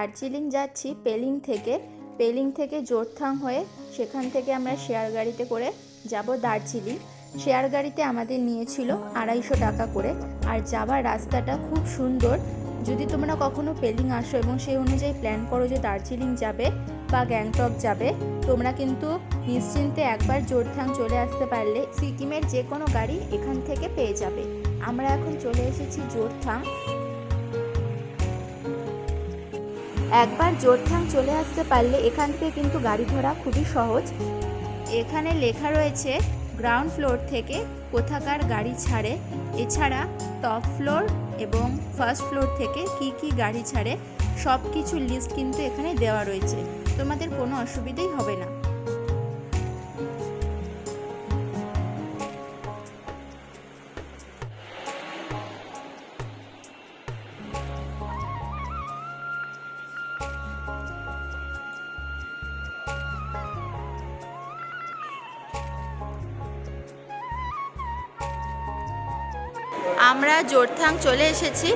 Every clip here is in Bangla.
দার্জিলিং যাচ্ছি পেলিং থেকে। পেলিং থেকে জোরথাং হয়ে সেখান থেকে আমরা শেয়ার গাড়িতে করে যাব দার্জিলিং। শেয়ার গাড়িতে আমাদের নিয়েছিল আড়াইশো টাকা করে। আর যাবার রাস্তাটা খুব সুন্দর। যদি তোমরা কখনো পেলিং আসো এবং সেই অনুযায়ী প্ল্যান করো যে দার্জিলিং যাবে বা গ্যাংটক যাবে, তোমরা কিন্তু নিশ্চিন্তে একবার জোরথাং চলে আসতে পারলে সিকিমের যে কোনো গাড়ি এখান থেকে পেয়ে যাবে। আমরা এখন চলে এসেছি জোরথাং। একবার জোরঠাং চলে আসতে পারলে এখান থেকে কিন্তু গাড়ি ধরা খুবই সহজ। এখানে লেখা রয়েছে, গ্রাউন্ড ফ্লোর থেকে কোথাকার গাড়ি ছাড়ে? এছাড়া টপ ফ্লোর এবং ফার্স্ট ফ্লোর থেকে কি কি গাড়ি ছাড়ে সব কিছু লিস্ট কিন্তু এখানে দেওয়া রয়েছে। তোমাদের কোনো অসুবিধেই হবে না। জোরথাং চলে এসেছি।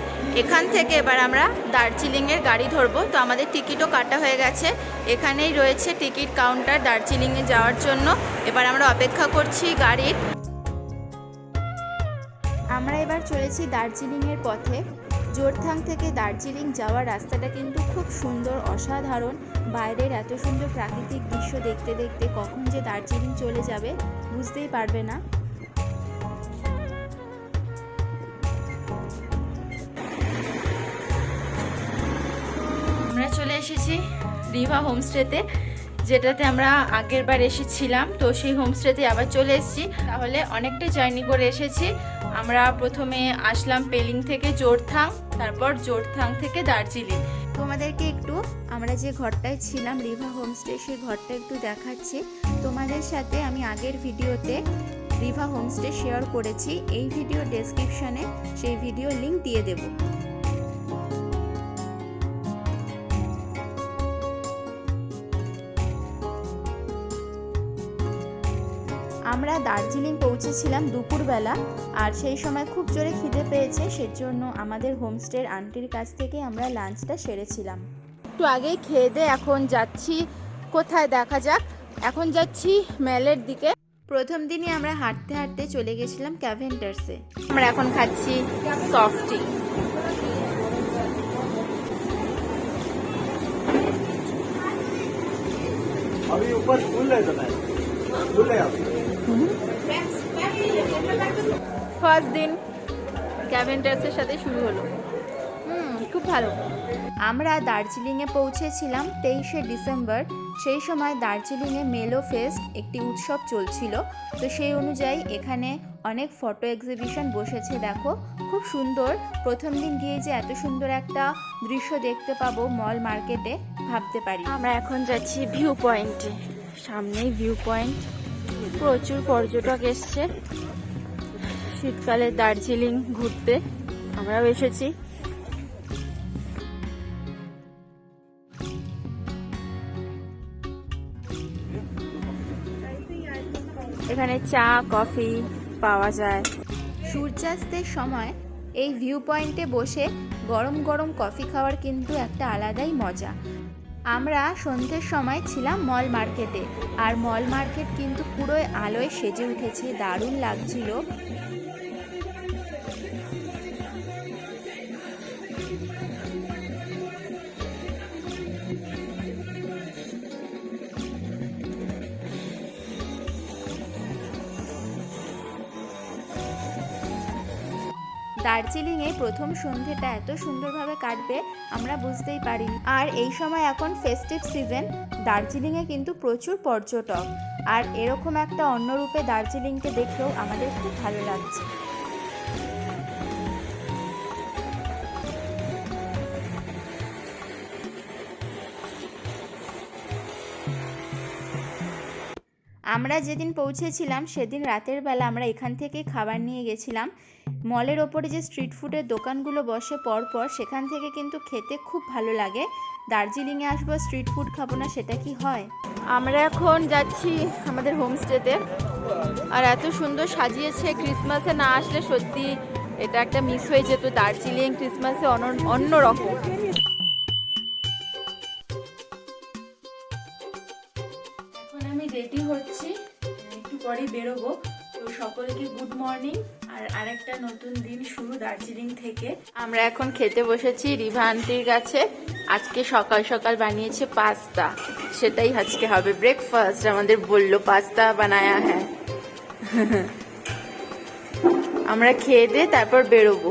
এখান থেকে এবার আমরা দার্জিলিংয়ের গাড়ি ধরবো। তো আমাদের টিকিটও কাটা হয়ে গেছে। এখানেই রয়েছে টিকিট কাউন্টার দার্জিলিংয়ে যাওয়ার জন্য। এবার আমরা অপেক্ষা করছি গাড়ির আমরা এবার চলেছি দার্জিলিংয়ের পথে। জোরথাং থেকে দার্জিলিং যাওয়ার রাস্তাটা কিন্তু খুব সুন্দর, অসাধারণ। বাইরের এত সুন্দর প্রাকৃতিক দৃশ্য দেখতে দেখতে কখন যে দার্জিলিং চলে যাবে, বুঝতেই পারবে না। এসেছি রিভা হোমস্টেতে, যেটাতে আমরা আগের বার এসেছিলাম। তো সেই হোমস্টেতে আবার চলে এসেছি। তাহলে অনেকটা জার্নি করে এসেছি। আমরা প্রথমে আসলাম পেলিং থেকে জোরথাং, তারপর জোরথাং থেকে দার্জিলিং। তোমাদেরকে একটু, আমরা যে ঘরটায় ছিলাম রিভা হোমস্টে, সেই ঘরটা একটু দেখাচ্ছি। তোমাদের সাথে আমি আগের ভিডিওতে রিভা হোমস্টে শেয়ার করেছি। এই ভিডিও ডেসক্রিপশনে সেই ভিডিও লিঙ্ক দিয়ে দেবো। আমরা দার্জিলিং পৌঁছেছিলাম দুপুরবেলা আর সেই সময় খুব জোরে খিদে পেয়েছে সেজন্য আমাদের হোমস্টের আন্টির কাছ থেকে আমরা লাঞ্চটা সেরেছিলাম একটু আগেই খেয়ে দিয়ে এখন যাচ্ছি কোথায় দেখা যাক এখন যাচ্ছি মেলের দিকে প্রথম দিনই আমরা হাঁটতে হাঁটতে চলে গেছিলাম ক্যাভেন্টার্সে আমরা এখন খাচ্ছি সফটি अभी ऊपर फूल है तो नहीं फूल है अभी ফার্স্ট দিন ক্যাভেন্টার্সের সাথে শুরু হলো। খুব ভালো। আমরা দার্জিলিংয়ে পৌঁছেছিলাম তেইশে ডিসেম্বর। সেই সময় দার্জিলিংয়ে মেলো ফেস্ট একটি উৎসব চলছিল। তো সেই অনুযায়ী এখানে অনেক ফটো এক্সিবিশন বসেছে, দেখো। খুব সুন্দর। প্রথম দিন গিয়ে যে এত সুন্দর একটা দৃশ্য দেখতে পাবো মল মার্কেটে ভাবতে পারি। আমরা এখন যাচ্ছি ভিউ পয়েন্টে সামনেই ভিউ পয়েন্ট প্রচুর পর্যটক এসছে। শীতকালে দার্জিলিং ঘুরতে আমরাও এসেছি। এখানে চা, কফি পাওয়া যায়। সূর্যাস্তের সময় এই ভিউ পয়েন্টে বসে গরম গরম কফি খাওয়ার কিন্তু একটা আলাদাই মজা। আমরা সন্ধ্যের সময় ছিলাম মল মার্কেটে, আর মল মার্কেট কিন্তু পুরোই আলোয় সেজে উঠেছে, দারুণ লাগছিল। দার্জিলিংয়ে প্রথম সন্ধ্যেটা এত সুন্দরভাবে কাটবে, আমরা বুঝতেই পারিনি। আর এই সময় এখন ফেস্টিভ সিজন দার্জিলিংয়ে কিন্তু প্রচুর পর্যটক। আর এরকম একটা অন্য রূপে দার্জিলিংকে দেখলেও আমাদের খুব ভালো লাগছে। আমরা যেদিন পৌঁছেছিলাম, সেদিন রাতের বেলা আমরা এখান থেকে খাবার নিয়ে গেছিলাম। মলের ওপরে যে স্ট্রিট ফুডের দোকানগুলো বসে পরপর, সেখান থেকে কিন্তু খেতে খুব ভালো লাগে। দার্জিলিংয়ে আসব, স্ট্রিট ফুড খাব না, সেটা কি হয়? আমরা এখন যাচ্ছি আমাদের হোমস্টেতে। আর এত সুন্দর সাজিয়েছে, ক্রিসমাসে না আসলে সত্যি এটা একটা মিস হয়ে যেত। দার্জিলিং, ক্রিসমাসে অন্য রকম আমি রেডি হচ্ছি, একটু পরে বেরোবো। তো সকলকে গুড মর্নিং আর আরেকটা নতুন দিন শুরু দার্জিলিং থেকে। আমরা এখন খেতে বসেছি রিভা আন্টির কাছে। আজকে সকাল সকাল বানিয়েছে পাস্তা। সেটাই আজকে হবে ব্রেকফাস্ট আমাদের বলল পাস্তা বানায়া হ্যাঁ। আমরা খেয়ে দিয়ে তারপর বেরোবো।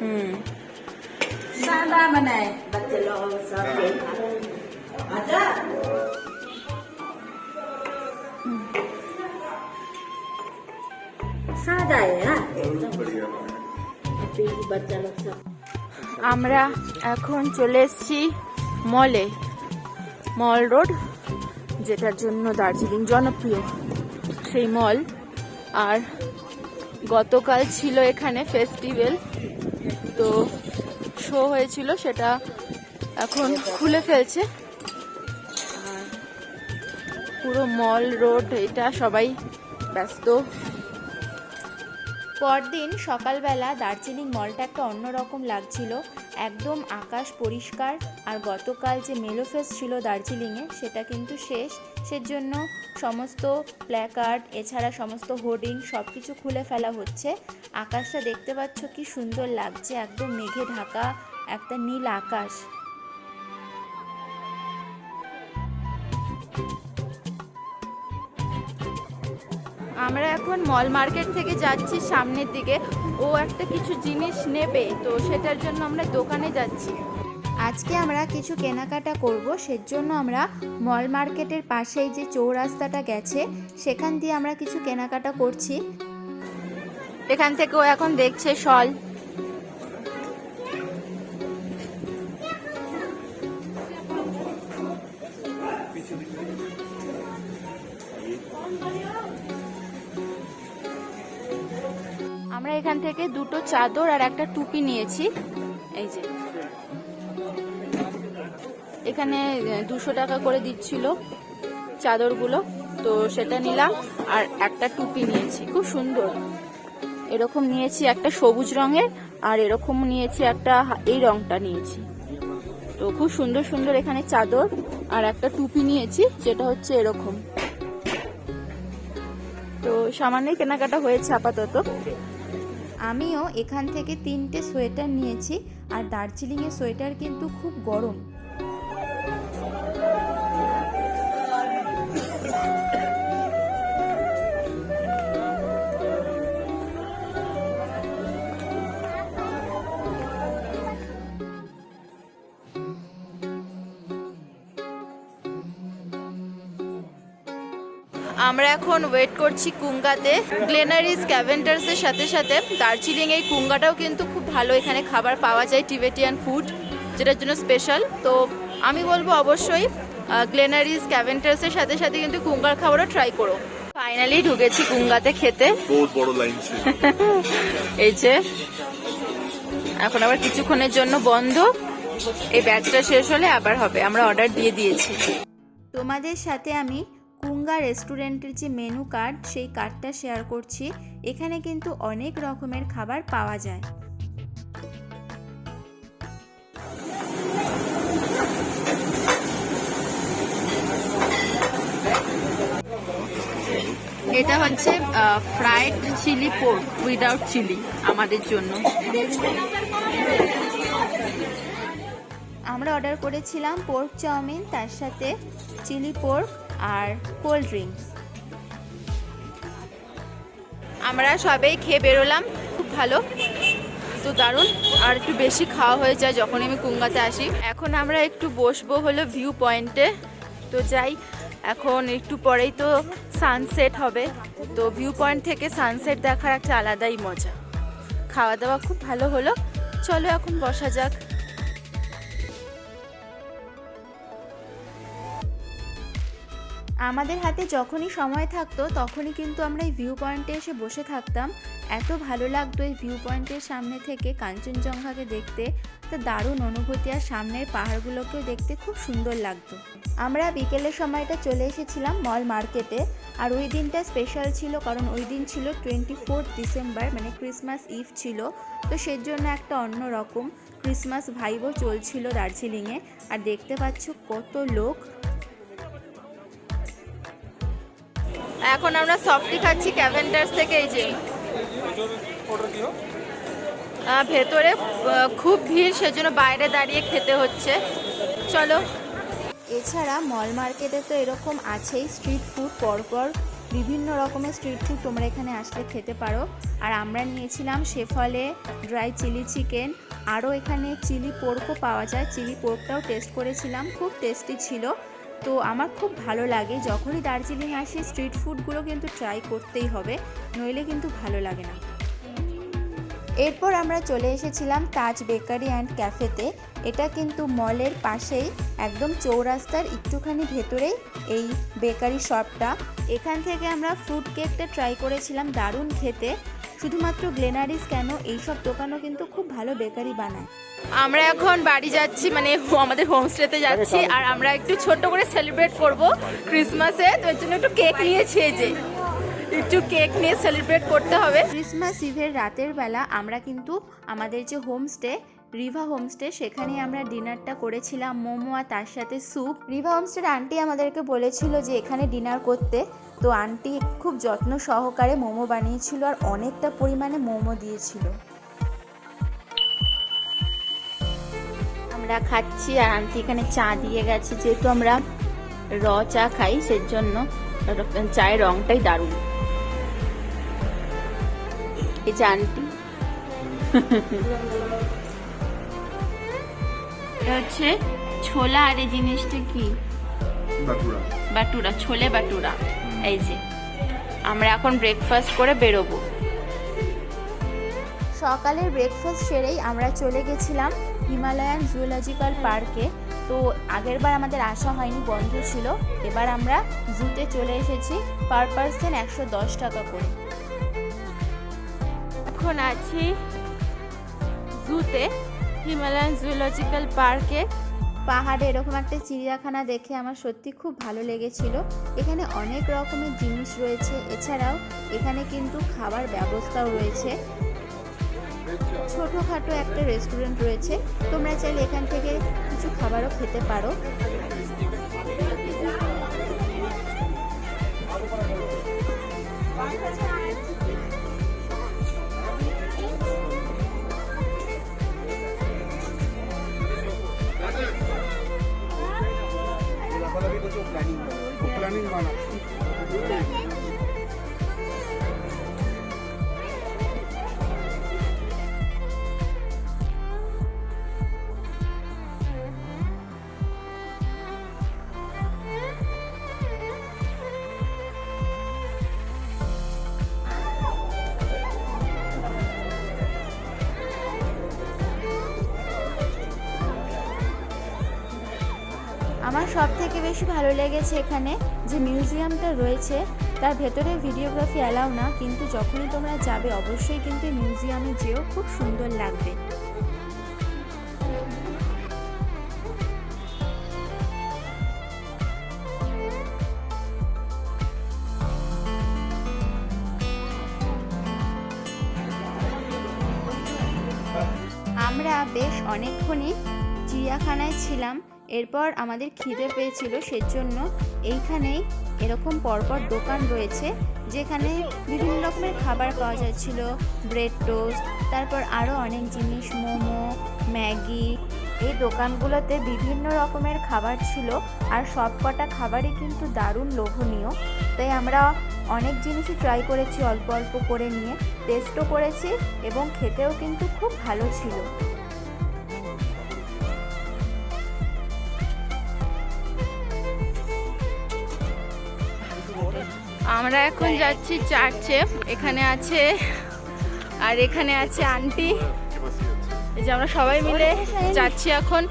হুম। সাদা বানায় বাচ্চা লোক সব। আচ্ছা। আমরা এখন চলে এসেছি মলে মল রোড যেটার জন্য দার্জিলিং জনপ্রিয়। সেই মল আর গতকাল ছিল এখানে ফেস্টিভ্যাল তো শো হয়েছিল, সেটা এখন খুলে ফেলছে। পুরো মল রোড এটা সবাই ব্যস্ত। পরদিন সকালবেলা দার্জিলিং মলটা একটা অন্যরকম লাগছিল। একদম আকাশ পরিষ্কার আর গতকাল যে মেলোফেস ছিল দার্জিলিংয়ে, সেটা কিন্তু শেষ। সেজন্য সমস্ত প্ল্যাকার্ড এছাড়া সমস্ত হোর্ডিং সব কিছু খুলে ফেলা হচ্ছে। আকাশটা দেখতে পাচ্ছ কি সুন্দর লাগছে, একদম মেঘে ঢাকা, একটা নীল আকাশ। আমরা এখন মল মার্কেট থেকে যাচ্ছি সামনের দিকে। ও একটা কিছু জিনিস নেবে তো সেটার জন্য আমরা দোকানে যাচ্ছি। আজকে আমরা কিছু কেনাকাটা করব সেজন্য আমরা মল মার্কেটের পাশেই যে চৌরাস্তাটা গেছে সেখান দিয়ে আমরা কিছু কেনাকাটা করছি। এখান থেকে ও এখন দেখছে শল। আমরা এখান থেকে দুটো চাদর আর একটা টুপি নিয়েছি। এই যে। এখানে দুশো টাকা করে দিচ্ছিল চাদরগুলো। তো সেটা নিলাম আর একটা টুপি নিয়েছি। খুব সুন্দর। এরকম নিয়েছি একটা সবুজ রঙের আর এরকম নিয়েছি একটা এই রংটা নিয়েছি। তো খুব সুন্দর সুন্দর এখানে চাদর আর একটা টুপি নিয়েছি, যেটা হচ্ছে এরকম। তো সামান্যই কেনাকাটা হয়েছে আপাতত। আমিও এখান থেকে তিনটে সোয়েটার নিয়েছি আর দার্জিলিংয়ের সোয়েটার কিন্তু খুব গরম। আমরা এখন ওয়েট করছি কুঙ্গাতে। গ্লেনারিস ক্যাভেন্টার্সের সাথে সাথে দার্জিলিং এই কুঙ্গাটাও কিন্তু খুব ভালো এখানে খাবার পাওয়া যায় টিবেটিয়ান ফুড যেটার জন্য স্পেশাল তো আমি বলব অবশ্যই গ্লেনারিস ক্যাভেন্টার্সের সাথে সাথে কিন্তু কুঙ্গার খাবারও ট্রাই করো। ফাইনালি ঢুকেছি কুঙ্গাতে খেতে। বড় লাইন এই যে এখন আবার কিছুক্ষণের জন্য বন্ধ। এই ব্যাচটা শেষ হলে আবার হবে আমরা অর্ডার দিয়ে দিয়েছি। তোমাদের সাথে আমি কুঙ্গা রেস্টুরেন্টের যে মেনু কার্ড সেই কার্ডটা শেয়ার করছি। এখানে কিন্তু অনেক রকমের খাবার পাওয়া যায়। এটা হচ্ছে fried chilli pork without chilli আমাদের জন্য। আমরা অর্ডার করেছিলাম পোর্ক চাউমিন তার সাথে চিলি পোর্ক আর কোল্ড ড্রিঙ্কস। আমরা সবাই খেয়ে বেরোলাম, খুব ভালো তো দারুণ। আর একটু বেশি খাওয়া হয়ে যায় যখন আমি কুঙ্গাতে আসি। এখন আমরা একটু বসবো হলো ভিউ পয়েন্টে। তো যাই, এখন একটু পরেই তো সানসেট হবে। তো ভিউ পয়েন্ট থেকে সানসেট দেখার একটা আলাদাই মজা। খাওয়া দাওয়া খুব ভালো হলো। চলো এখন বসা যাক। আমাদের হাতে যখনই সময় থাকতো, তখনই কিন্তু আমরা এই ভিউ পয়েন্টে এসে বসে থাকতাম। এত ভালো লাগতো এই ভিউ পয়েন্টের সামনে থেকে কাঞ্চনজঙ্ঘাকে দেখতে। তো দারুণ অনুভূতি আর সামনের পাহাড়গুলোকেও দেখতে খুব সুন্দর লাগতো। আমরা বিকেলের সময়টা চলে এসেছিলাম মল মার্কেটে আর ওই দিনটা স্পেশাল ছিল কারণ ওই দিন ছিল টোয়েন্টি ফোর্থ ডিসেম্বর মানে ক্রিসমাস ইভ ছিল। তো সেজন্য একটা অন্য রকম ক্রিসমাস ভাইবও চলছিল দার্জিলিংয়ে। আর দেখতে পাচ্ছ কত লোক। এখন আমরা সফটি খাচ্ছি ক্যাভেন্টার্স থেকে এই যে। ভেতরে খুব ভিড়, সেজন্য বাইরে দাঁড়িয়ে খেতে হচ্ছে। চলো। এছাড়া মল মার্কেটে তো এরকম আছেই স্ট্রিট ফুড পরপর বিভিন্ন রকমের স্ট্রিট ফুড তোমরা এখানে আসলে খেতে পারো। আর আমরা নিয়েছিলাম শেফলে ড্রাই চিলি চিকেন আরও এখানে চিলি পোর্কও পাওয়া যায় চিলি পোর্কটাও টেস্ট করেছিলাম, খুব টেস্টি ছিল। তো আমার খুব ভালো লাগে। যখনই দার্জিলিং আসি স্ট্রিট ফুডগুলো কিন্তু ট্রাই করতেই হবে, নইলে কিন্তু ভালো লাগে না। এরপর আমরা চলে এসেছিলাম তাজ বেকারি অ্যান্ড ক্যাফেতে। এটা কিন্তু মলের পাশেই, একদম চৌরাস্তার একটুখানি ভেতরেই এই বেকারি শপটা। এখান থেকে আমরা ফ্রুট কেকটা ট্রাই করেছিলাম দারুণ খেতে। শুধুমাত্র গ্লেনারিস কেন? এইসব দোকানও কিন্তু খুব ভালো বেকারি বানায়। আমরা এখন বাড়ি যাচ্ছি মানে আমাদের হোমস্টেতে যাচ্ছি আর আমরা একটু ছোট করে সেলিব্রেট করব ক্রিসমাসে তো এর জন্য একটু কেক নিয়েছি যে। একটু কেক নিয়ে সেলিব্রেট করতে হবে। ক্রিসমাস ইভের রাতের বেলা আমরা কিন্তু আমাদের যে হোমস্টে রিভা হোমস্টে সেখানে আমরা ডিনারটা করেছিলাম, মোমো আর তার সাথে স্যুপ। রিভা হোমস্টের আন্টি আমাদেরকে বলেছিল যে এখানে ডিনার করতে, তো আন্টি খুব যত্ন সহকারে মোমো বানিয়েছিল আর অনেকটা পরিমাণে মোমো দিয়েছিল। আমরা খাচ্ছি আর আন্টি এখানে চা দিয়ে গেছে, যেহেতু আমরা র চা খাই, সেজন্য চায়ের রংটাই দারুণ। এই যে আন্টি। এটা হচ্ছে ছোলা আর এই জিনিসটা কি? বাটুরা। বাটুরা ছোলে বাটুরা। এই যে আমরা এখন ব্রেকফাস্ট করে বেরোবো। সকালের ব্রেকফাস্ট সেরেই আমরা চলে গেছিলাম হিমালয়ান জুলজিক্যাল পার্কে তো আগেরবার আমাদের আসা হয়নি বন্ধ ছিল। এবার আমরা জুতে চলে এসেছি পার পার্সন একশো দশ টাকা করে। এখন আছি জুতে হিমালয়ান জুলজিক্যাল পার্কে পাহাড়ে এরকম একটা চিড়িয়াখানা দেখে আমার সত্যি খুব ভালো লেগেছিল। এখানে অনেক রকমের জিনিস রয়েছে। এছাড়াও এখানে কিন্তু খাবার ব্যবস্থাও রয়েছে। ছোটোখাটো একটা রেস্টুরেন্ট রয়েছে। তোমরা চাইলে এখান থেকে কিছু খাবারও খেতে পারো। থেকে বেশি ভালো লেগেছে এখানে যে মিউজিয়ামটা রয়েছে, তার ভেতরে ভিডিওগ্রাফি অ্যালাউ না, কিন্তু যখনই তোমরা যাবে, অবশ্যই কিন্তু মিউজিয়ামে যেও, খুব সুন্দর লাগবে। এরপর আমাদের খিদে পেয়েছিল সেজন্য এইখানেই এরকম পরপর দোকান রয়েছে, যেখানে বিভিন্ন রকমের খাবার পাওয়া যাচ্ছিল, ব্রেড টোস্ট, তারপর আরও অনেক জিনিস, মোমো, ম্যাগি। এই দোকানগুলোতে বিভিন্ন রকমের খাবার ছিল আর সব কটা খাবারই কিন্তু দারুণ লোভনীয়। তাই আমরা অনেক জিনিসই ট্রাই করেছি, অল্প অল্প করে নিয়ে টেস্টও করেছি এবং খেতেও কিন্তু খুব ভালো ছিল। আমরা এখন যাচ্ছি চার্চে। এখানে আছে, আর এখানে আছে আন্টি। এই যে আমরা সবাই মিলে যাচ্ছি এখন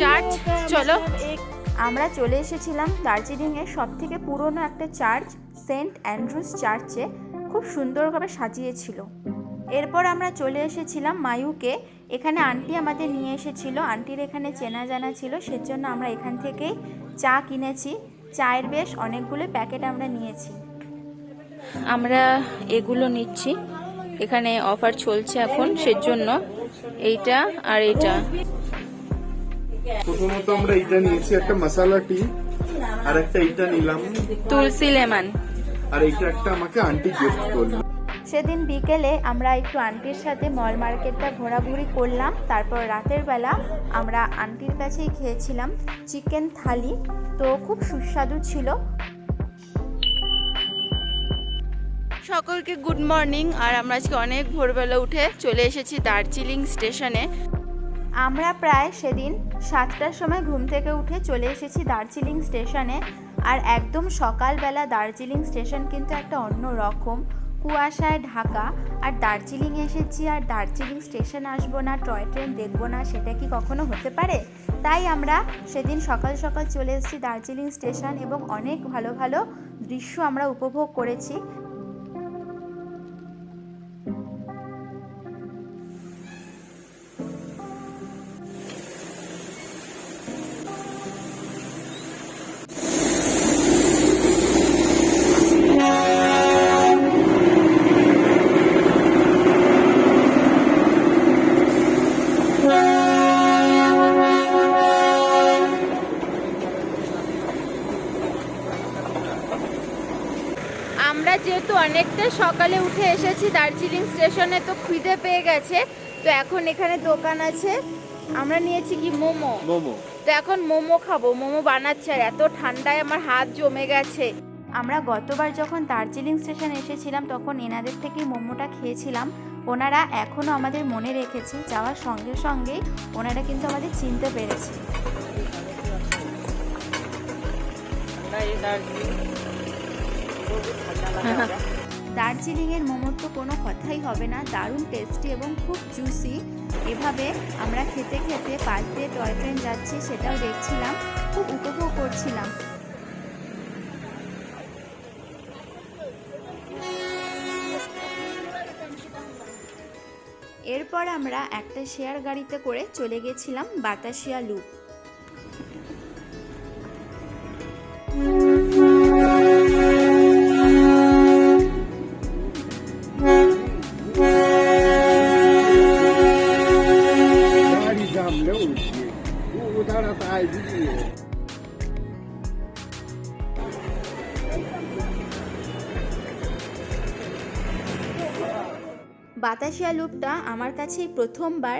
চার্চ। চলো। আমরা চলে এসেছিলাম দার্জিলিংয়ের সব থেকে পুরনো একটা চার্চ, সেন্ট অ্যান্ড্রুস চার্চে। খুব সুন্দরভাবে সাজিয়েছিল। এরপর আমরা চলে এসেছিলাম মায়ুকে। এখানে আন্টি আমাদের নিয়ে এসেছিল। আন্টির এখানে চেনা জানা ছিল, সেজন্য আমরা এখান থেকেই চা কিনেছি। চায়ের বেশ অনেকগুলো প্যাকেট আমরা নিয়েছি। আমরা এগুলো নিচ্ছি। এখানে অফার চলছে এখন সেজন্য। এইটা আর এইটা। প্রথমত আমরা এটা নিয়েছি একটা মশালা টি আর একটা এটা নিলাম। তুলসী লেমন। আর এইটা একটা আমাকে আন্টি গিফট করল। সেদিন বিকেলে আমরা একটু আন্টির সাথে মল মার্কেটটা ঘোরাঘুরি করলাম। তারপর রাতের বেলা আমরা আন্টির কাছেই খেয়েছিলাম চিকেন থালি। তো খুব সুস্বাদু ছিল। সকলকে গুড মর্নিং আর আমরা আজকে অনেক ভোরবেলা উঠে চলে এসেছি দার্জিলিং স্টেশনে। আমরা প্রায় সেদিন সাতটার সময় ঘুম থেকে উঠে চলে এসেছি দার্জিলিং স্টেশনে। আর একদম সকালবেলা দার্জিলিং স্টেশন কিন্তু একটা অন্য রকম। কুয়াশায় ঢাকা। আর দার্জিলিং এসেছি আর দার্জিলিং স্টেশন আসব না, টয় ট্রেন দেখব না, সেটা কি কখনো হতে পারে? তাই আমরা সেদিন সকাল সকাল চলে এসেছি দার্জিলিং স্টেশন এবং অনেক ভালো ভালো দৃশ্য আমরা উপভোগ করেছি। সকালে উঠে এসেছি দার্জিলিং স্টেশনে তো খিদে পেয়ে গেছে। তো এখন এখানে দোকান আছে। আমরা নিয়েছি কি মোমো। মোমো। তো এখন মোমো খাব মোমো বানাচ্ছে আর এত ঠান্ডায় আমার হাত জমে গেছে। আমরা গতবার যখন দার্জিলিং স্টেশন এসেছিলাম তখন এনাদের থেকেই মোমোটা খেয়েছিলাম। ওনারা এখনও আমাদের মনে রেখেছে যাওয়ার সঙ্গে সঙ্গেই ওনারা কিন্তু আমাদের চিনতে পেরেছে। দার্জিলিংয়ের মোমোর তো কোনো কথাই হবে না, দারুণ টেস্টি এবং খুব জুসি এভাবে আমরা খেতে খেতে পাশ টয় ট্রেন যাচ্ছি, সেটাও দেখছিলাম, খুব উপভোগ করছিলাম। এরপর আমরা একটা শেয়ার গাড়িতে করে চলে গেছিলাম বাতাসিয়া লুপ লুপটা আমার কাছে প্রথমবার,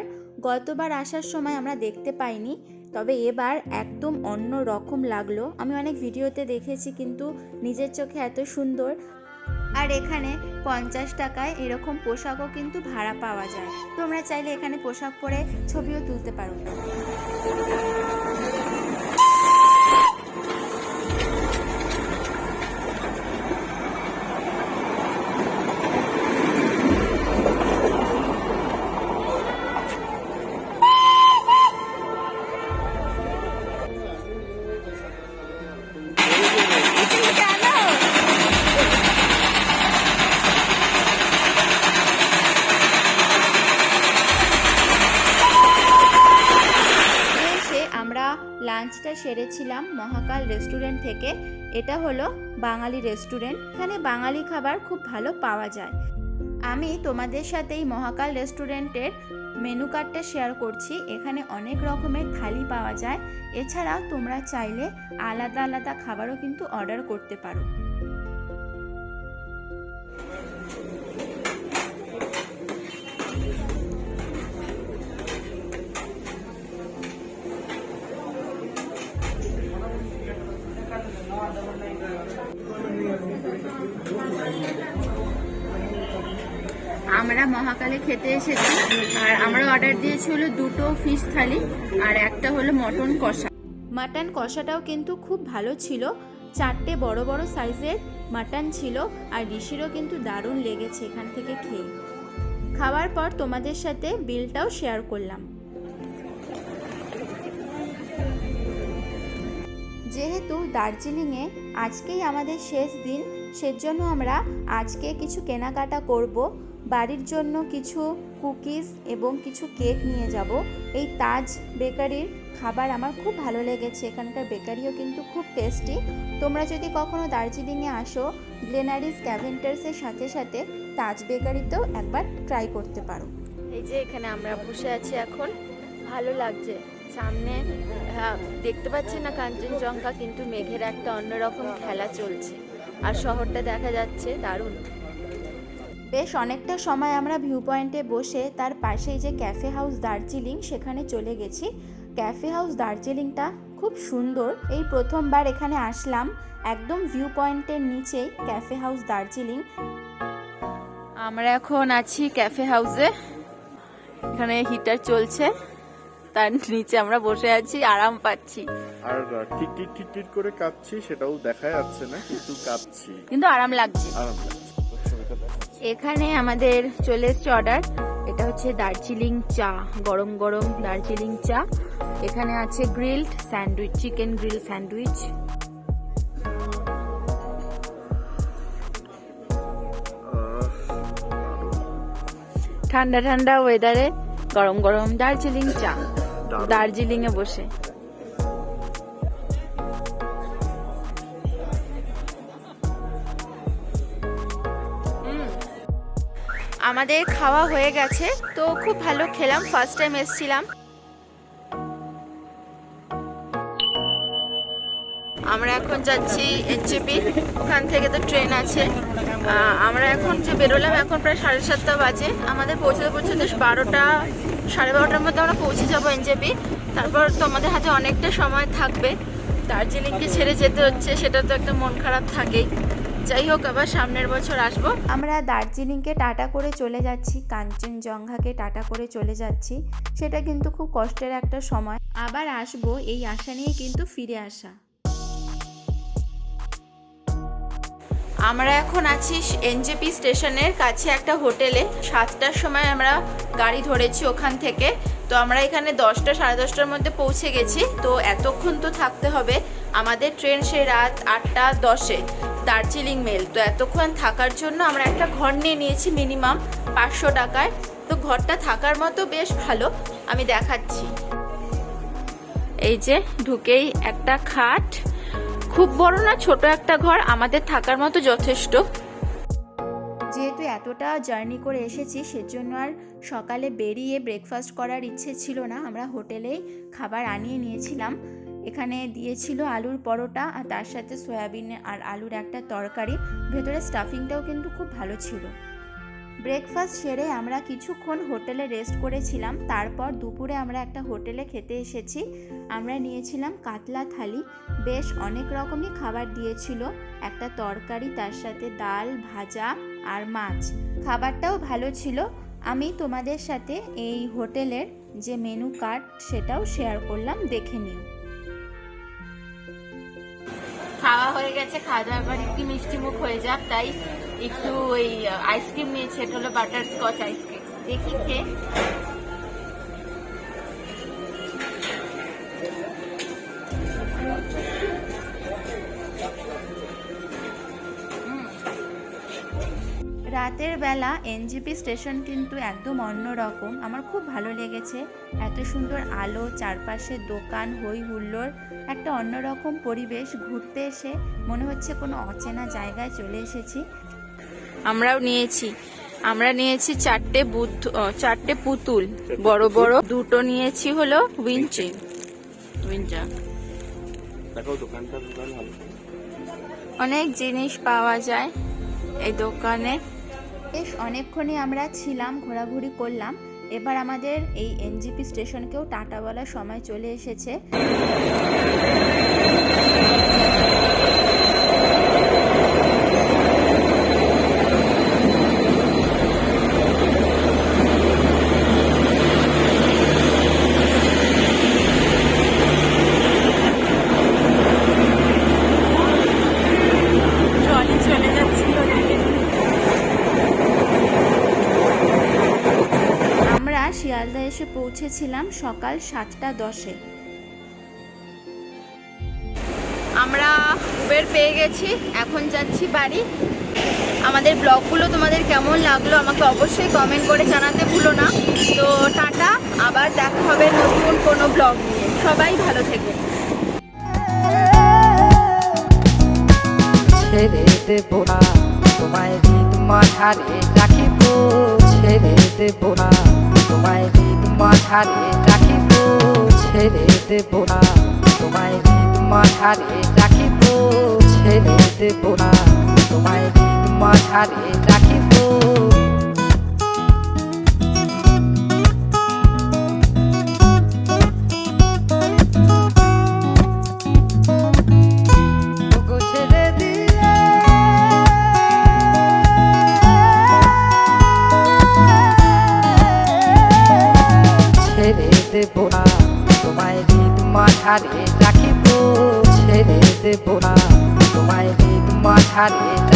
গতবার আসার সময় আমরা দেখতে পাইনি, তবে এবার একদম অন্য রকম লাগল। আমি অনেক ভিডিওতে দেখেছি কিন্তু নিজের চোখে এত সুন্দর। আর এখানে পঞ্চাশ টাকায় এরকম পোশাকও কিন্তু ভাড়া পাওয়া যায়। তোমরা চাইলে এখানে পোশাক পরে ছবিও তুলতে পারো। এটা হলো বাঙালি রেস্টুরেন্ট। এখানে বাঙালি খাবার খুব ভালো পাওয়া যায়। আমি তোমাদের সাথে এই মহাকাল রেস্টুরেন্টের মেনু কার্ডটা শেয়ার করছি। এখানে অনেক রকমের থালি পাওয়া যায়। এছাড়াও তোমরা চাইলে আলাদা আলাদা খাবারও কিন্তু অর্ডার করতে পারো। আমরা মহাকালে খেতে এসেছি। আর আমরা অর্ডার দিয়েছি হলো দুটো ফিশ থালি আর একটা হলো মটন কষা। মাটন কষাটাও কিন্তু খুব ভালো ছিল। চারটে বড় বড় সাইজের মাটন ছিল আর ঋষিরও কিন্তু দারুণ লেগেছে এখান থেকে খেয়ে। খাওয়ার পর তোমাদের সাথে বিলটাও শেয়ার করলাম। যেহেতু দার্জিলিংয়ে আজকেই আমাদের শেষ দিন, সেজন্য আমরা আজকে কিছু কেনাকাটা করব। বাড়ির জন্য কিছু কুকিজ এবং কিছু কেক নিয়ে যাব। এই তাজ বেকারির খাবার আমার খুব ভালো লেগেছে। এখানকার বেকারিও কিন্তু খুব টেস্টি তোমরা যদি কখনো দার্জিলিংয়ে আসো গ্লেনারিস ক্যাভেন্টার্সের সাথে সাথে তাজ বেকারিতেও একবার ট্রাই করতে পারো। এই যে এখানে আমরা বসে আছি এখন। ভালো লাগছে। সামনে হ্যাঁ, দেখতে পাচ্ছি না কাঞ্চনজঙ্ঘা কিন্তু মেঘের একটা অন্যরকম খেলা চলছে। আর শহরটা দেখা যাচ্ছে দারুণ। বেশ অনেকটা সময় আমরা ভিউ পয়েন্টে বসে তার পাশেই যে ক্যাফে হাউস দার্জিলিং সেখানে চলে গেছি। ক্যাফে হাউস দার্জিলিংটা খুব সুন্দর। এই প্রথমবার এখানে আসলাম একদম ভিউ পয়েন্টের নিচেই ক্যাফে হাউস দার্জিলিং। আমরা এখন আছি ক্যাফে হাউসে। এখানে হিটার চলছে তার নিচে আমরা বসে আছি আরাম পাচ্ছি। আর টিট টিট টিট করে কাঁপছি সেটাও দেখা যাচ্ছে না কিন্তু কাঁপছি। কিন্তু আরাম লাগছে। আরাম এখানে আমাদের চলে এসছে অর্ডার এটা হচ্ছে দার্জিলিং চা গরম গরম দার্জিলিং চা। এখানে আছে grilled sandwich chicken grill sandwich ঠান্ডা ঠান্ডা ওয়েদারে গরম গরম দার্জিলিং চা। দার্জিলিং এ বসে। আমাদের খাওয়া হয়ে গেছে। তো খুব ভালো খেলাম ফার্স্ট টাইম এসছিলাম। আমরা এখন যাচ্ছি এনজেপি ওখান থেকে তো ট্রেন আছে। আমরা এখন যে বেরোলাম, এখন প্রায় সাড়ে সাতটা বাজে। আমাদের পৌঁছতে পৌঁছতে বারোটা, সাড়ে বারোটার মধ্যে আমরা পৌঁছে যাব এনজেপি তারপর তোমাদের হাতে অনেকটা সময় থাকবে। দার্জিলিংকে ছেড়ে যেতে হচ্ছে, সেটা তো একটা মন খারাপ থাকেই। যাই হোক আবার সামনের বছর আসব। আমরা দার্জিলিংকে টাটা করে চলে যাচ্ছি কাঞ্চনজঙ্ঘাকে টাটা করে চলে যাচ্ছি। সেটা কিন্তু খুব কষ্টের একটা সময়। আবার আসব এই আশা নিয়ে কিন্তু ফিরে আসা। আমরা এখন আছি এনজেপি স্টেশনের কাছে একটা হোটেলে। সাতটার সময় আমরা গাড়ি ধরেছি ওখান থেকে। তো আমরা এখানে দশটা সাড়ে দশটার মধ্যে পৌঁছে গেছি। তো এতক্ষণ তো থাকতে হবে। আমাদের ট্রেন সেই রাত আটটা দশে। দার্জিলিং মেল। তো এতক্ষণ থাকার জন্য আমরা একটা ঘর নিয়ে নিয়েছি মিনিমাম পাঁচশো টাকায়। তো ঘরটা থাকার মতো বেশ ভালো। আমি দেখাচ্ছি। এই যে ঢুকেই একটা খাট। খুব বড় না, ছোট একটা ঘর। আমাদের থাকার মতো যথেষ্ট। যেহেতু এতটা জার্নি করে এসেছি, সেজন্য আর সকালে বেরিয়ে ব্রেকফাস্ট করার ইচ্ছে ছিল না। আমরা হোটেলেই খাবার আনিয়ে নিয়েছিলাম। এখানে দিয়েছিল আলুর পরোটা আর তার সাথে সয়াবিন আর আলুর একটা তরকারি। ভেতরে স্টাফিংটাও কিন্তু খুব ভালো ছিল। ব্রেকফাস্ট সেরে আমরা কিছুক্ষণ হোটেলে রেস্ট করেছিলাম। তারপর দুপুরে আমরা একটা হোটেলে খেতে এসেছি। আমরা নিয়েছিলাম কাতলা থালি। বেশ অনেক রকমই খাবার দিয়েছিল। একটা তরকারি, তার সাথে ডাল, ভাজা আর মাছ। খাবারটাও ভালো ছিল। আমি তোমাদের সাথে এই হোটেলের যে মেনু কার্ড, সেটাও শেয়ার করলাম, দেখে নিও। খাওয়া হয়ে গেছে, খাওয়া দাওয়ার পর একটু মিষ্টি মুখ হয়ে যাক, তাই একটু ওই আইসক্রিম নিয়েছে, এটা হলো বাটার স্কচ আইসক্রিম দেখি খেয়ে। রাতের বেলা এনজিপি স্টেশন কিন্তু একদম অন্যরকম। আমার খুব ভালো লেগেছে। এত সুন্দর আলো চারপাশে দোকান হই হুল্লোড় একটা অন্যরকম পরিবেশ ঘুরতে এসে মনে হচ্ছে কোনো অচেনা জায়গায় চলে এসেছি। আমরাও নিয়েছি। আমরা নিয়েছি চারটে বুদ্ধ চারটে পুতুল। বড় বড় দুটো নিয়েছি হলো উইঞ্চিং উইঞ্চা দেখো দোকানটা দোকান ভালো। অনেক জিনিস পাওয়া যায় এই দোকানে। বেশ অনেকক্ষণই আমরা ছিলাম, ঘোরাঘুরি করলাম। এবার আমাদের এই এনজিপি স্টেশনকেও টাটা বলার সময় চলে এসেছে ট্রলি চলে যাচ্ছিল আমরা শিয়ালদা এসে পৌঁছেছিলাম সকাল সাতটা দশে। আমরা উবের পেয়ে গেছি এখন যাচ্ছি বাড়ি। আমাদের ব্লগগুলো তোমাদের কেমন লাগল আমাকে অবশ্যই কমেন্ট করে জানাতে ভুলো না। তো টাটা আবার দেখা হবে নতুন কোনো ব্লগ নিয়ে। সবাই ভালো থেকো। ছেড়ে দেব না তোমায় হৃদ মাঝারে রাখিব। ছেড়ে দেব না তোমায় মাঝারে রাখিব ছেড়ে দেব না। তোমায় হৃদ মাঝারে রাখিব ছেড়ে দেব না। তোমায় হৃদ মাঝারে মাঝারে রাখিব